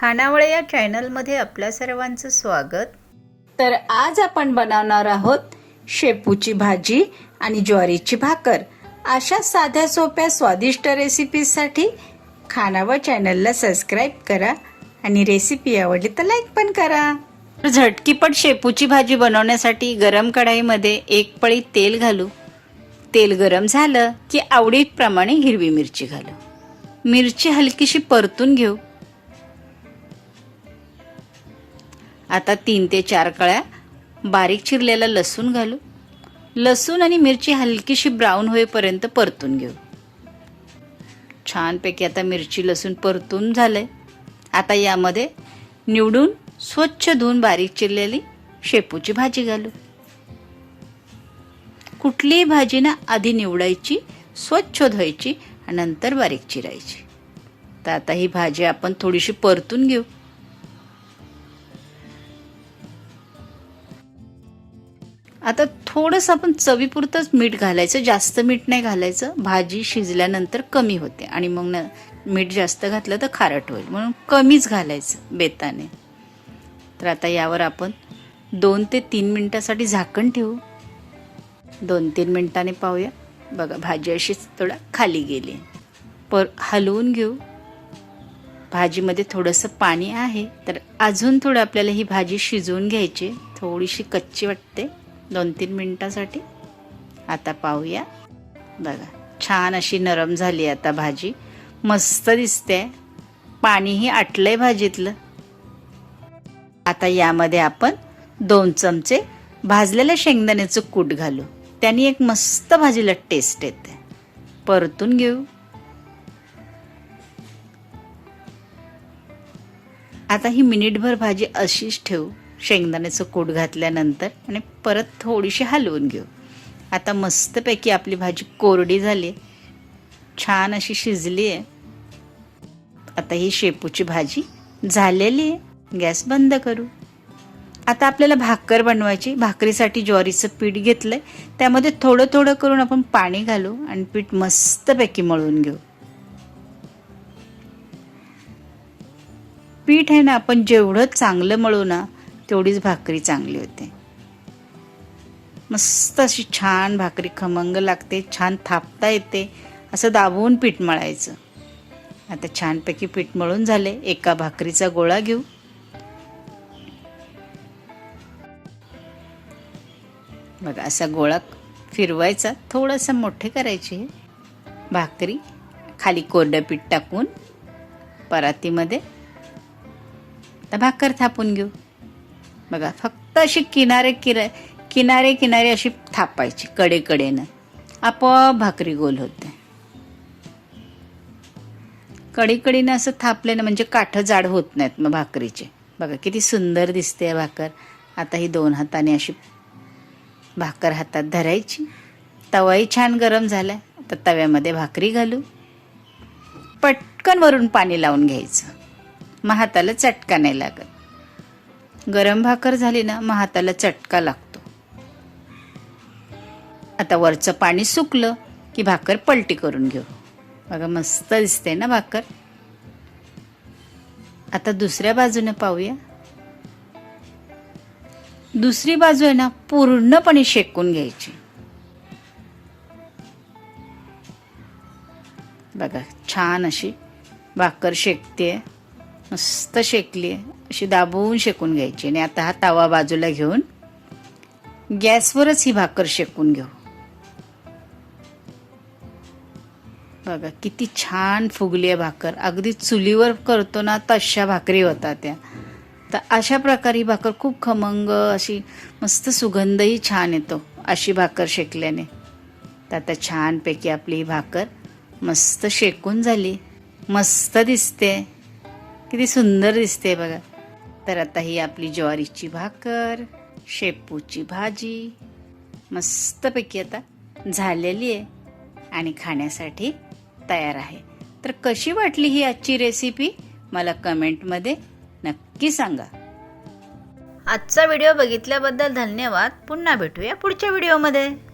खानावळे या चॅनलमध्ये आपल्या सर्वांचं स्वागत. तर आज आपण बनवणार आहोत शेपूची भाजी आणि ज्वारीची भाकर. अशा साध्या सोप्या स्वादिष्ट रेसिपीसाठी खानावळ चॅनलला सबस्क्राईब करा आणि रेसिपी आवडली तर लाईक पण करा. झटकीपट शेपूची भाजी बनवण्यासाठी गरम कढाईमध्ये एक पळी तेल घालू. तेल गरम झालं की आवडीप्रमाणे हिरवी मिरची घालू. मिरची हलकीशी परतून घेऊ. आता तीन ते चार कळ्या बारीक चिरलेला लसूण घालू. लसूण आणि मिरची हलकीशी ब्राऊन होईपर्यंत परतून घेऊ. छानपैकी आता मिरची लसूण परतून झालंय. आता यामध्ये निवडून स्वच्छ धुवून बारीक चिरलेली शेपूची भाजी घालू. कुठलीही भाजी ना आधी निवडायची स्वच्छ धुवायची आणि नंतर बारीक चिरायची. तर आता ही भाजी आपण थोडीशी परतून घेऊ. आता थोडंसं आपण चवीपुरतंच मीठ घालायचं जास्त मीठ नाही घालायचं. भाजी शिजल्यानंतर कमी होते आणि मग न मीठ जास्त घातलं तर खारट होईल. म्हणून कमीच घालायचं बेताने. तर आता यावर आपण दोन ते तीन मिनटासाठी झाकण ठेवू. दोन तीन मिनटाने पाहूया. बघा भाजी अशीच थोडा खाली गेली. पर हलवून घेऊ. भाजीमध्ये थोडंसं पाणी आहे तर अजून थोडं आपल्याला ही भाजी शिजवून घ्यायची. थोडीशी कच्ची वाटते. दोन तीन मिनटासाठी. आता पाहूया. बघा छान अशी नरम झाली आता भाजी. मस्त दिसते पाणीही आटलंय भाजीतलं. आता यामध्ये आपण दोन चमचे भाजलेल्या शेंगदाण्याचं कूट घालू. त्यांनी एक मस्त भाजीला टेस्ट येते. परतून घेऊ. आता ही मिनिटभर भाजी अशीच ठेवू. शेंगदाण्याचं कूट घातल्यानंतर आणि परत थोडीशी हलवून घेऊ. आता मस्तपैकी आपली भाजी कोरडी झाली. छान अशी शिजली आहे. आता ही शेपूची भाजी झालेली आहे. गॅस बंद करू. आता आपल्याला भाकर बनवायची. भाकरीसाठी ज्वारीचं पीठ घेतलं आहे त्यामध्ये थोडं थोडं करून आपण पाणी घालू आणि पीठ मस्तपैकी मळून घेऊ. पीठ आहे ना आपण जेवढं चांगलं मळू ना तेवढीच भाकरी चांगली होते. मस्त अशी छान भाकरी खमंग लागते छान थापता येते असं दाबवून पीठ मळायचं. आता छानपैकी पीठ मळून झाले एका भाकरीचा गोळा घेऊ. बघा असा गोळा फिरवायचा थोडंसं मोठे करायचे. भाकरी खाली कोरडं पीठ टाकून परातीमध्ये. तर भाकर थापून घेऊ. बघा फक्त अशी किनारे किरा किनारे किनारे अशी थापायची कडेकडेनं. आपोआप भाकरी गोल होते. कडीकडीनं असं थापल्यानं म्हणजे काठं जाड होत नाहीत मग भाकरीचे. बघा किती सुंदर दिसते भाकर. आता ही दोन हाताने अशी भाकर हातात धरायची. तवाही छान गरम झाला तर तव्यामध्ये भाकरी घालू. पटकन वरून पाणी लावून घ्यायचं. मग हाताला चटका नाही लागत. गरम भाकर झाली ना मग हाताला चटका लागतो. आता वरचं पाणी सुकलं की भाकर पलटी करून घेऊ. बघा मस्त दिसते ना भाकर. आता दुसऱ्या बाजूने पाहूया. दुसरी बाजू आहे ना पूर्णपणे शेकून घ्यायची. बघा छान अशी भाकर शेकते मस्त शेकली. अशी दाबून शेकून घ्यायची. आणि आता हा तवा बाजूला घेऊन गॅसवरच ही भाकर शेकून घेऊ. बघा किती छान फुगली आहे भाकर. अगदी चुलीवर करतो ना तशा भाकरी होता त्या. तर अशा प्रकारे ही भाकर खूप खमंग अशी मस्त सुगंधही छान येतो अशी भाकर शेकल्याने. तर आता छानपैकी आपली ही भाकर मस्त शेकून झाली. मस्त दिसते. किती सुंदर दिसते बघा. तर आता ही आपली ज्वारीची भाकर शेपूची भाजी मस्तपैकी आता झालेली आहे आणि खाण्यासाठी तयार आहे. तर कशी वाटली ही आजची रेसिपी मला कमेंटमध्ये नक्की सांगा. आजचा व्हिडिओ बघितल्याबद्दल धन्यवाद. पुन्हा भेटूया पुढच्या व्हिडिओमध्ये